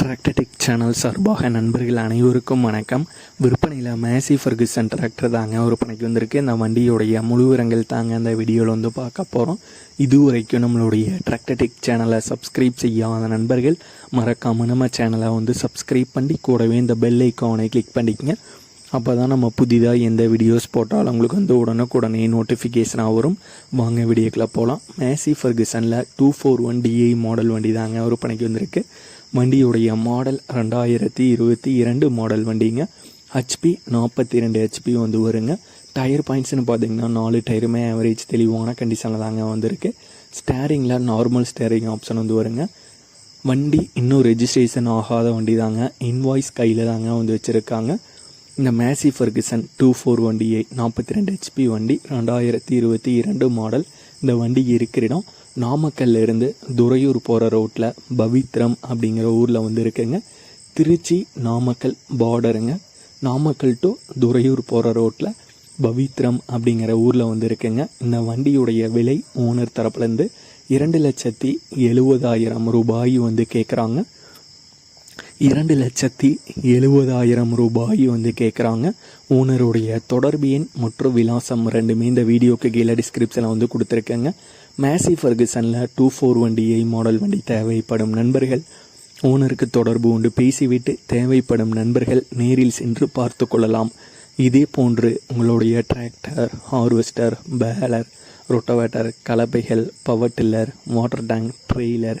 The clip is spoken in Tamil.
டிராக்டடிக் சேனல் சார்பாக நண்பர்கள் அனைவருக்கும் வணக்கம். விற்பனையில் மேசி ஃபர்குசன் டிராக்டர் தாங்க விற்பனைக்கு வந்திருக்கு. இந்த வண்டியோடைய முழு விவரங்கள் தாங்க அந்த வீடியோவில் வந்து பார்க்க போகிறோம் இதுவரைக்கும் நம்மளுடைய டிராக்டடிக் சேனலை சப்ஸ்கிரைப் செய்யாத நண்பர்கள் மறக்காமல் நம்ம சேனலை வந்து சப்ஸ்கிரைப் பண்ணி கூடவே இந்த பெல் ஐக்கானை கிளிக் பண்ணிக்கங்க. அப்போ தான் நம்ம புதிதாக எந்த வீடியோஸ் போட்டாலும் உங்களுக்கு வந்து உடனுக்குடனே நோட்டிஃபிகேஷனாக வரும். வாங்க வீடியோக்குள்ள போகலாம் Massey ஃபர்குசனில் two four one DI model வண்டி தாங்க விற்பனைக்கு வந்திருக்கு. வண்டியுடைய மாடல் ரெண்டாயிரத்தி இருபத்தி இரண்டு மாடல் வண்டிங்க. ஹெச்பி நாற்பத்தி ரெண்டு ஹெச்பி வந்து வருங்க. டயர் பாயிண்ட்ஸ்னு பார்த்தீங்கன்னா நாலு டயருமே ஆவரேஜ் தெளிவான கண்டிஷனில் தாங்க வந்திருக்கு. ஸ்டேரிங்கில் நார்மல் ஸ்டேரிங் ஆப்ஷன் வந்து வருங்க. வண்டி இன்னும் ரெஜிஸ்ட்ரேஷன் ஆகாத வண்டி தாங்க. இன்வாய்ஸ் கையில் தாங்க வந்து வச்சுருக்காங்க. இந்த மேசி ஃபர்குசன் டூ ஃபோர் வண்டியை நாற்பத்தி ரெண்டு ஹெச்பி வண்டி ரெண்டாயிரத்தி இருபத்தி இரண்டு மாடல். இந்த வண்டி இருக்கிற இடம் நாமக்கல்ல இருந்து துறையூர் போகிற ரோட்டில் பவித்ரம் அப்படிங்கிற ஊரில் வந்து இருக்குங்க. திருச்சி நாமக்கல் பார்டருங்க நாமக்கல் டு துறையூர் போகிற ரோட்டில் பவித்ரம் அப்படிங்கிற ஊரில் வந்து இருக்குங்க. இந்த வண்டியுடைய விலை ஓனர் தரப்புலேருந்து இரண்டு லட்சத்தி எழுபதாயிரம் ரூபாய் வந்து கேட்குறாங்க இரண்டு லட்சத்தி எழுபதாயிரம் ரூபாய் வந்து கேட்குறாங்க ஓனருடைய தொடர்பு எண் மற்றும் விலாசம் ரெண்டுமே இந்த வீடியோக்கு கீழே டிஸ்கிரிப்ஷனில் வந்து கொடுத்துருக்கேங்க. மேசி ஃபர்குசனில் டூ ஃபோர் வண்டி வண்டியை மாடல் வண்டி தேவைப்படும் நண்பர்கள். ஓனருக்கு தொடர்பு உண்டு. பேசிவிட்டு தேவைப்படும் நண்பர்கள் நேரில் சென்று பார்த்து கொள்ளலாம். இதே போன்று உங்களுடைய tractor harvester baler rotavator கலப்பைகள் power tiller water tank trailer